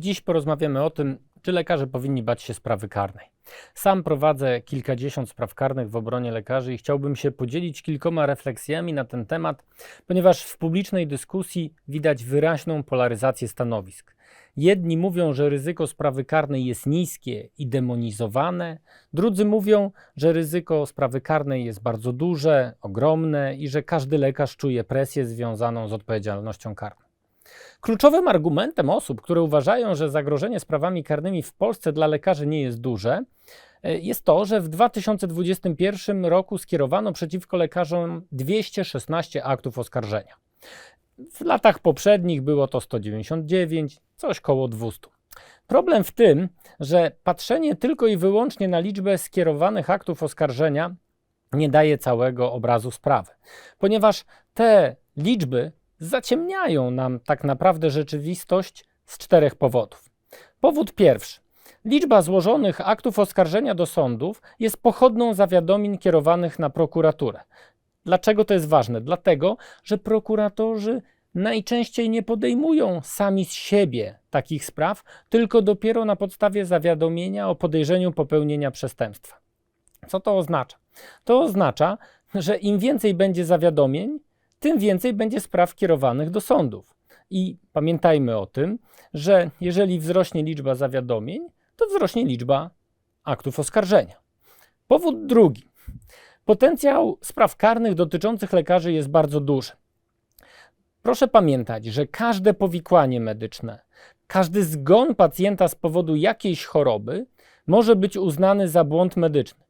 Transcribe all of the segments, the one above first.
Dziś porozmawiamy o tym, czy lekarze powinni bać się sprawy karnej. Sam prowadzę kilkadziesiąt spraw karnych w obronie lekarzy i chciałbym się podzielić kilkoma refleksjami na ten temat, ponieważ w publicznej dyskusji widać wyraźną polaryzację stanowisk. Jedni mówią, że ryzyko sprawy karnej jest niskie i demonizowane, drudzy mówią, że ryzyko sprawy karnej jest bardzo duże, ogromne i że każdy lekarz czuje presję związaną z odpowiedzialnością karną. Kluczowym argumentem osób, które uważają, że zagrożenie sprawami karnymi w Polsce dla lekarzy nie jest duże, e, jest to, że w 2021 roku skierowano przeciwko lekarzom 216 aktów oskarżenia. W latach poprzednich było to 199, coś koło 200. Problem w tym, że patrzenie tylko i wyłącznie na liczbę skierowanych aktów oskarżenia nie daje całego obrazu sprawy, ponieważ te liczby zaciemniają nam tak naprawdę rzeczywistość z czterech powodów. Powód pierwszy. Liczba złożonych aktów oskarżenia do sądów jest pochodną zawiadomień kierowanych na prokuraturę. Dlaczego to jest ważne? Dlatego, że prokuratorzy najczęściej nie podejmują sami z siebie takich spraw, tylko dopiero na podstawie zawiadomienia o podejrzeniu popełnienia przestępstwa. Co to oznacza? To oznacza, że im więcej będzie zawiadomień, tym więcej będzie spraw kierowanych do sądów. I pamiętajmy o tym, że jeżeli wzrośnie liczba zawiadomień, to wzrośnie liczba aktów oskarżenia. Powód drugi. Potencjał spraw karnych dotyczących lekarzy jest bardzo duży. Proszę pamiętać, że każde powikłanie medyczne, każdy zgon pacjenta z powodu jakiejś choroby może być uznany za błąd medyczny.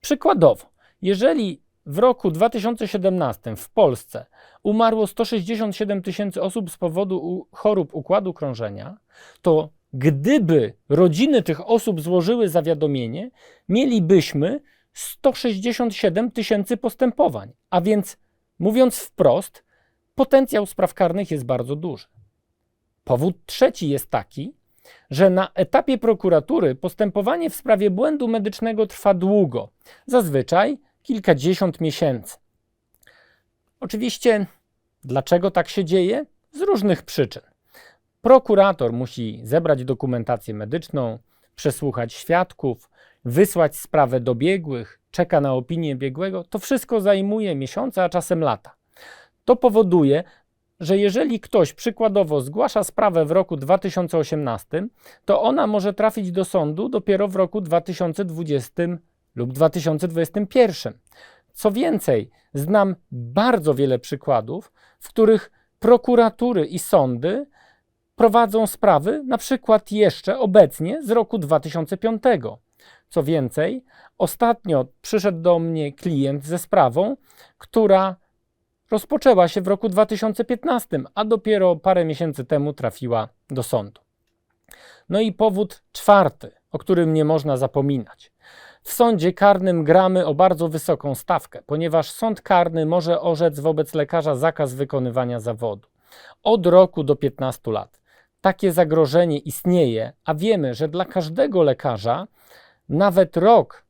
Przykładowo, jeżeli w roku 2017 w Polsce umarło 167 tysięcy osób z powodu chorób układu krążenia, to gdyby rodziny tych osób złożyły zawiadomienie, mielibyśmy 167 tysięcy postępowań. A więc, mówiąc wprost, potencjał spraw karnych jest bardzo duży. Powód trzeci jest taki, że na etapie prokuratury postępowanie w sprawie błędu medycznego trwa długo, zazwyczaj kilkadziesiąt miesięcy. Oczywiście, dlaczego tak się dzieje? Z różnych przyczyn. Prokurator musi zebrać dokumentację medyczną, przesłuchać świadków, wysłać sprawę do biegłych, czeka na opinię biegłego. To wszystko zajmuje miesiące, a czasem lata. To powoduje, że jeżeli ktoś przykładowo zgłasza sprawę w roku 2018, to ona może trafić do sądu dopiero w roku 2020 lub 2021. Co więcej, znam bardzo wiele przykładów, w których prokuratury i sądy prowadzą sprawy, na przykład jeszcze obecnie z roku 2005. Co więcej, ostatnio przyszedł do mnie klient ze sprawą, która rozpoczęła się w roku 2015, a dopiero parę miesięcy temu trafiła do sądu. No i powód czwarty, o którym nie można zapominać. W sądzie karnym gramy o bardzo wysoką stawkę, ponieważ sąd karny może orzec wobec lekarza zakaz wykonywania zawodu od roku do 15 lat. Takie zagrożenie istnieje, a wiemy, że dla każdego lekarza nawet rok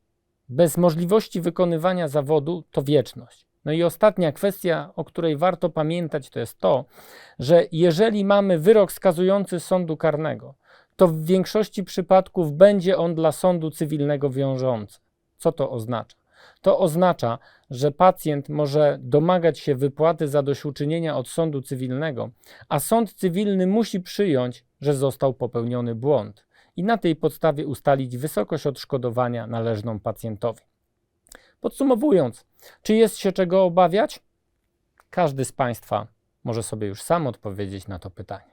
bez możliwości wykonywania zawodu to wieczność. No i ostatnia kwestia, o której warto pamiętać, to jest to, że jeżeli mamy wyrok skazujący sądu karnego, to w większości przypadków będzie on dla sądu cywilnego wiążący. Co to oznacza? To oznacza, że pacjent może domagać się wypłaty zadośćuczynienia od sądu cywilnego, a sąd cywilny musi przyjąć, że został popełniony błąd i na tej podstawie ustalić wysokość odszkodowania należną pacjentowi. Podsumowując, czy jest się czego obawiać? Każdy z Państwa może sobie już sam odpowiedzieć na to pytanie.